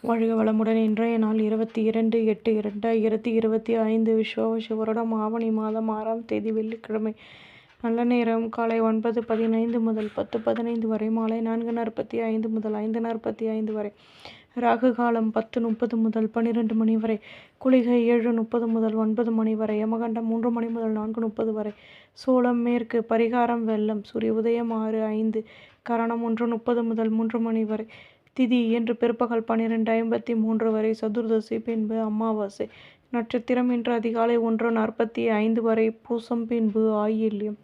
வாழ்க வளமுடன். இன்றைய நாள் இருபத்தி இரண்டு எட்டு இரண்டாயிரத்தி இருபத்தி ஐந்து. விஸ்வாவசு வருடம். ஆவணி மாதம் ஆறாம் தேதி வெள்ளிக்கிழமை. நல்ல நேரம். காலை ஒன்பது பதினைந்து முதல் பத்து பதினைந்து வரை. மாலை நான்கு நாற்பத்தி ஐந்து முதல் ஐந்து நாற்பத்தி ஐந்து வரை. ராகு காலம் பத்து முப்பது முதல் பன்னிரெண்டு மணி வரை. குளிகை ஏழு முப்பது முதல் ஒன்பது மணி வரை. யமகண்டம் மூன்று மணி முதல் நான்கு முப்பது வரை. சோளம் மேற்கு. பரிகாரம் வெள்ளம். சூரிய உதயம் ஆறு ஐந்து. கரணம் ஒன்று முப்பது முதல் மூன்று மணி வரை. திதி என்று பிற்பகல் பன்னிரெண்டு ஐம்பத்தி மூன்று வரை சதுர்தசி பின்பு அமாவாசை. நட்சத்திரம் இன்று அதிகாலை ஒன்று நாற்பத்தி ஐந்து வரை பூசம் பின்பு ஆயில்யம்.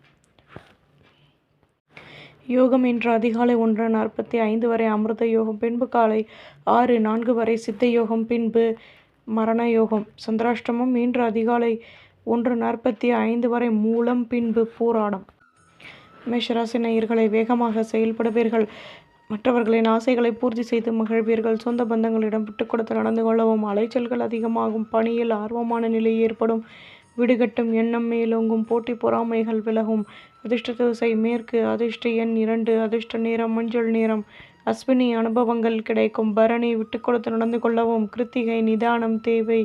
யோகம் இன்று அதிகாலை ஒன்று நாற்பத்தி ஐந்து வரை அமிர்த யோகம் பின்பு காலை ஆறு நான்கு வரை சித்த யோகம் பின்பு மரண யோகம். சந்திராஷ்டமம் இன்று அதிகாலை ஒன்று நாற்பத்தி ஐந்து வரை மூலம் பின்பு போராடம் மேஷராசி நேயர்களை வேகமாக செயல்படுவீர்கள். மற்றவர்களின் ஆசைகளை பூர்த்தி செய்து மகிழ்வீர்கள். சொந்த பந்தங்களிடம் விட்டு கொடுத்து நடந்து கொள்ளவும் அலைச்சல்கள் அதிகமாகும் பணியில் ஆர்வமான நிலை ஏற்படும் விடுகட்டும் எண்ணம் மேலோங்கும் போட்டி பொறாமைகள் விலகும். அதிர்ஷ்ட திசை மேற்கு அதிர்ஷ்ட எண் இரண்டு அதிர்ஷ்ட நேரம் மஞ்சள் நேரம். அஸ்வினி அனுபவங்கள் கிடைக்கும். பரணி விட்டு கொடுத்து நடந்து கொள்ளவும் கிருத்திகை நிதானம் தேவை.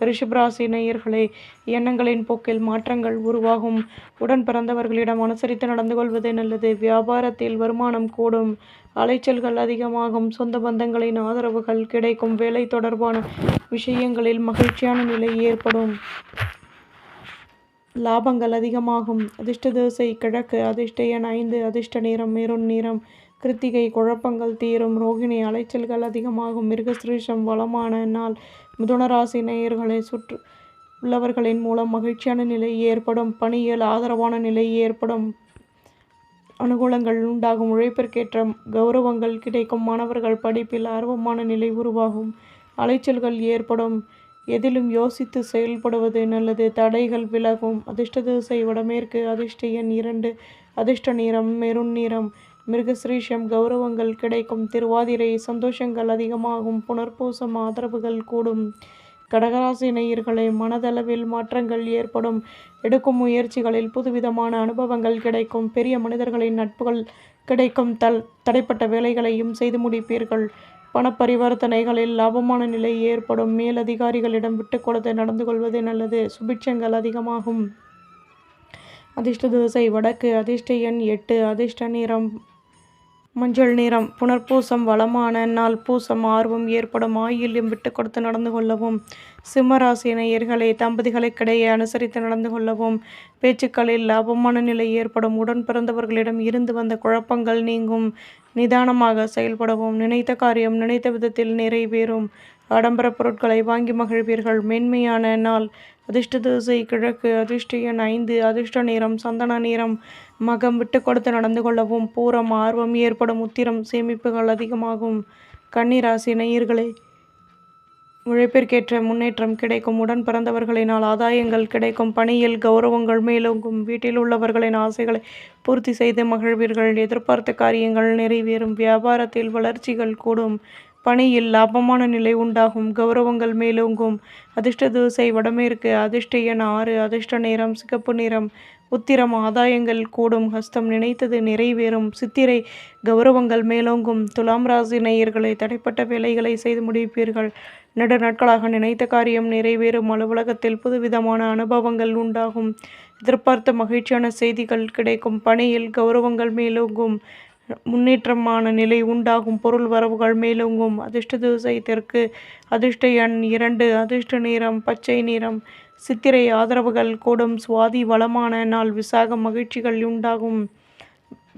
ரிஷபராசி நேயர்களே எண்ணங்களின் போக்கில் மாற்றங்கள் உருவாகும். உடன் பிறந்தவர்களிடம் அனுசரித்து நடந்து கொள்வது நல்லது. வியாபாரத்தில் வருமானம் கூடும். அலைச்சல்கள் அதிகமாகும். சொந்த பந்தங்களின் ஆதரவுகள் கிடைக்கும். வேலை தொடர்பான விஷயங்களில் மகிழ்ச்சியான நிலை ஏற்படும். லாபங்கள் அதிகமாகும். அதிர்ஷ்ட தோசை கிழக்கு அதிர்ஷ்ட எண் ஐந்து அதிர்ஷ்ட நிறம் மெருண் நிறம். கிருத்திகை குழப்பங்கள் தீரும். ரோகிணி அலைச்சல்கள் அதிகமாகும். மிருகஸ்ரீஷம் வளமான நாள். மிதுனராசி நேயர்களை சுற்று உள்ளவர்களின் மூலம் மகிழ்ச்சியான நிலை ஏற்படும் பணியில் ஆதரவான நிலை ஏற்படும் அனுகூலங்கள் உண்டாகும் உழைப்பிற்கேற்ற கௌரவங்கள் கிடைக்கும் மாணவர்கள் படிப்பில் ஆர்வமான நிலை உருவாகும் அலைச்சல்கள் ஏற்படும் எதிலும் யோசித்து செயல்படுவது நல்லது தடைகள் விலகும் அதிர்ஷ்ட திசை வடமேற்கு அதிர்ஷ்ட எண் இரண்டு அதிர்ஷ்ட நிறம் மெருண் நிறம் மிருகசிரீஷம் கௌரவங்கள் கிடைக்கும் திருவாதிரை சந்தோஷங்கள் அதிகமாகும் புனர்பூசம் ஆதரவுகள் கூடும். கடகராசி நேயர்களை மனதளவில் மாற்றங்கள் ஏற்படும். எடுக்கும் முயற்சிகளில் புதுவிதமான அனுபவங்கள் கிடைக்கும். பெரிய மனிதர்களின் நட்புகள் கிடைக்கும். தல் தடைப்பட்ட வேலைகளையும் செய்து முடிப்பீர்கள். பணப்பரிவர்த்தனைகளில் லாபமான நிலை ஏற்படும். மேலதிகாரிகளிடம் விட்டு கொடுத்து நடந்து கொள்வது நல்லது. சுபிட்சங்கள் அதிகமாகும். அதிர்ஷ்ட தோசை வடக்கு அதிர்ஷ்ட எண் எட்டு அதிர்ஷ்ட நிறம் மஞ்சள் நிறம் புனர்பூசம் வளமான நாள் பூசம் ஆர்வம் ஏற்படும் ஆயில்யம் விட்டு கொடுத்து நடந்து கொள்ளவும் சிம்மராசி நேயர்களை தம்பதிகளுக்கிடையே அனுசரித்து நடந்து கொள்ளவும் பேச்சுக்களில் லாபமான நிலை ஏற்படும் உடன் பிறந்தவர்களிடம் இருந்து வந்த குழப்பங்கள் நீங்கும் நிதானமாக செயல்படவும் நினைத்த காரியம் நினைத்த விதத்தில் நிறைவேறும் ஆடம்பர பொருட்களை வாங்கி மகிழ்வீர்கள். மென்மையான நாள். அதிர்ஷ்ட திசை கிழக்கு. அதிர்ஷ்ட எண் ஐந்து. அதிர்ஷ்ட நிறம் சந்தன நிறம் மகம் விட்டு கொடுத்து நடந்து கொள்ளவும் பூரம் ஆர்வம் ஏற்படும் உத்திரம் சேமிப்புகள் அதிகமாகும். கன்னிராசி நேயர்களே உழைப்பிற்கேற்ற முன்னேற்றம் கிடைக்கும். உடன் பிறந்தவர்களினால் ஆதாயங்கள் கிடைக்கும். பணியில் கௌரவங்கள் மேலோங்கும். வீட்டில் உள்ளவர்களின் ஆசைகளை பூர்த்தி செய்து மகிழ்வீர்கள். எதிர்பார்த்த காரியங்கள் நிறைவேறும். வியாபாரத்தில் வளர்ச்சிகள் கூடும். பணியில் லாபமான நிலை உண்டாகும். கௌரவங்கள் மேலோங்கும். அதிர்ஷ்ட தூசை வடமேற்கு. அதிர்ஷ்ட எண் ஆறு. அதிர்ஷ்ட நேரம் சிகப்பு நிறம். உத்திரம் ஆதாயங்கள் கூடும். ஹஸ்தம் நினைத்தது நிறைவேறும். சித்திரை கௌரவங்கள் மேலோங்கும். துலாம் ராசி நேயர்களை தடைப்பட்ட வேலைகளை செய்து முடிப்பீர்கள். நெடு நாட்களாக நினைத்த காரியம் நிறைவேறும். அலுவலகத்தில் புதுவிதமான அனுபவங்கள் உண்டாகும். எதிர்பார்த்த மகிழ்ச்சியான செய்திகள் கிடைக்கும். பணியில் கௌரவங்கள் மேலோங்கும். முன்னேற்றமான நிலை உண்டாகும் பொருள் வரவுகள் மேலோங்கும். அதிர்ஷ்ட திசை தெற்கு அதிர்ஷ்ட எண் இரண்டு அதிர்ஷ்ட நிறம் பச்சை நிறம். சித்திரை ஆதரவுகள் கூடும் சுவாதி வளமான நாள் விசாக மகிழ்ச்சிகள் உண்டாகும்.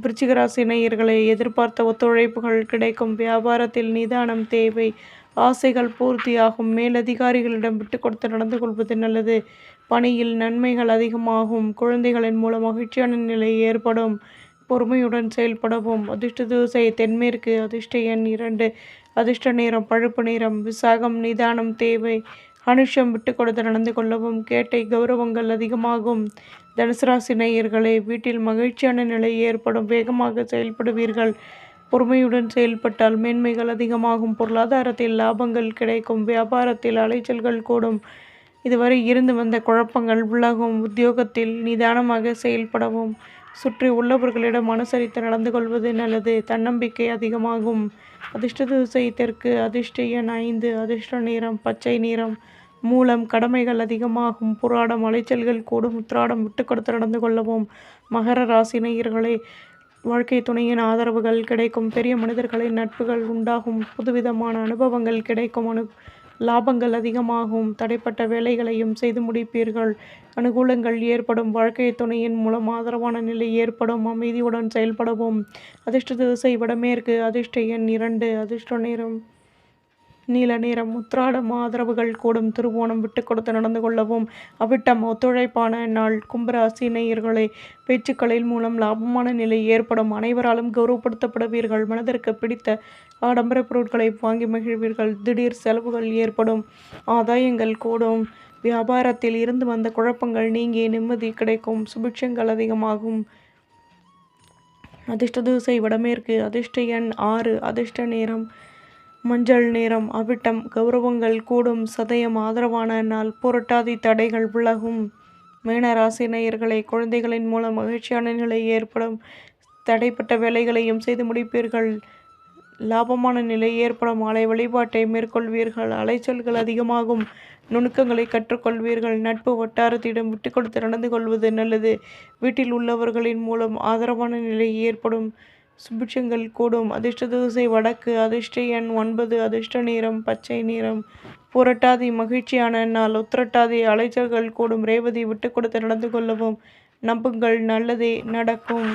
விருச்சிகராசி நேயர்களை எதிர்பார்த்த ஒத்துழைப்புகள் கிடைக்கும். வியாபாரத்தில் நிதானம் தேவை. ஆசைகள் பூர்த்தியாகும். மேலதிகாரிகளிடம் விட்டு கொடுத்து நடந்து கொள்வது நல்லது. பணியில் நன்மைகள் அதிகமாகும். குழந்தைகளின் மூலம் மகிழ்ச்சியான நிலை ஏற்படும். பொறுமையுடன் செயல்படவும். அதிர்ஷ்ட தூசை தென்மேற்கு அதிர்ஷ்ட எண் இரண்டு. அதிர்ஷ்ட நேரம் பழுப்பு நேரம் விசாகம் நிதானம் தேவை. அனுஷம் விட்டு கொடுத்து நடந்து கொள்ளவும் கேட்டை கௌரவங்கள் அதிகமாகும். தனுசு ராசி நேயர்களே வீட்டில் மகிழ்ச்சியான நிலை ஏற்படும். வேகமாக செயல்படுவீர்கள். பொறுமையுடன் செயல்பட்டால் மேன்மைகள் அதிகமாகும். பொருளாதாரத்தில் லாபங்கள் கிடைக்கும். வியாபாரத்தில் அலைச்சல்கள் கூடும். இதுவரை இருந்து வந்த குழப்பங்கள் விலகும் உத்தியோகத்தில் நிதானமாக செயல்படவும் சுற்றி உள்ளவர்களிடம் அனுசரித்து நடந்து கொள்வது நல்லது. தன்னம்பிக்கை அதிகமாகும். அதிர்ஷ்ட திசை தெற்கு அதிர்ஷ்ட எண் ஐந்து அதிர்ஷ்ட நிறம் பச்சை நிறம். மூலம் கடமைகள் அதிகமாகும். புராடம் அலைச்சல்கள் கூடும். உத்திராடம் விட்டு கொடுத்து நடந்து கொள்ளவும். மகர ராசி நேயர்களே வாழ்க்கை துணையின் ஆதரவுகள் கிடைக்கும். பெரிய மனிதர்களின் நட்புகள் உண்டாகும். புதுவிதமான அனுபவங்கள் கிடைக்கும். அனு லாபங்கள் அதிகமாகும் தடைப்பட்ட வேலைகளையும் செய்து முடிப்பீர்கள். அனுகூலங்கள் ஏற்படும் வாழ்க்கை துணையின் மூலம் ஆதரவான நிலை ஏற்படும் அமைதியுடன் செயல்படவும். அதிர்ஷ்ட திசை வடமேற்கு அதிர்ஷ்ட எண் இரண்டு அதிர்ஷ்ட நேரம். நீல நிறம் உத்திராடம் ஆதரவுகள் கூடும் திருவோணம் விட்டு கொடுத்து நடந்து கொள்ளவும் அவிட்டம் ஒத்துழைப்பான நாள். கும்பராசி நேயர்களே பேச்சுக்களில் மூலம் லாபமான நிலை ஏற்படும். அனைவராலும் கௌரவப்படுத்தப்படுவீர்கள். மனதிற்கு பிடித்த ஆடம்பர பொருட்களை வாங்கி மகிழ்வீர்கள். திடீர் செலவுகள் ஏற்படும். ஆதாயங்கள் கூடும். வியாபாரத்தில் இருந்து வந்த குழப்பங்கள் நீங்கி நிம்மதி கிடைக்கும். சுபிட்சங்கள் அதிகமாகும். அதிர்ஷ்ட திசை வடமேற்கு அதிர்ஷ்ட எண் ஆறு அதிர்ஷ்ட நேரம் மஞ்சள் நிறம் அவிட்டம் கௌரவங்கள் கூடும் சதயம் ஆதரவான நாள் புரட்டாதி தடைகள் விலகும். மீனராசி நேயர்களை குழந்தைகளின் மூலம் மகிழ்ச்சியான நிலை ஏற்படும். தடைப்பட்ட வேலைகளையும் செய்து முடிப்பீர்கள். லாபமான நிலை ஏற்படும். ஆலை வழிபாட்டை மேற்கொள்வீர்கள். அலைச்சல்கள் அதிகமாகும். நுணுக்கங்களை கற்றுக்கொள்வீர்கள். நட்பு வட்டாரத்திடம் விட்டு கொடுத்து நடந்து கொள்வது நல்லது. வீட்டில் உள்ளவர்களின் மூலம் ஆதரவான நிலை ஏற்படும். சுபிட்சங்கள் கூடும். அதிர்ஷ்ட திசை வடக்கு அதிர்ஷ்ட எண் ஒன்பது அதிர்ஷ்ட நிறம் பச்சை நிறம். புரட்டாதி மகிழ்ச்சியான நாள் உத்திரட்டாதி அலைச்சல்கள் கூடும். ரேவதி விட்டு கொடுத்து நடந்து கொள்ளவும் நம்புங்கள் நல்லதே நடக்கும்.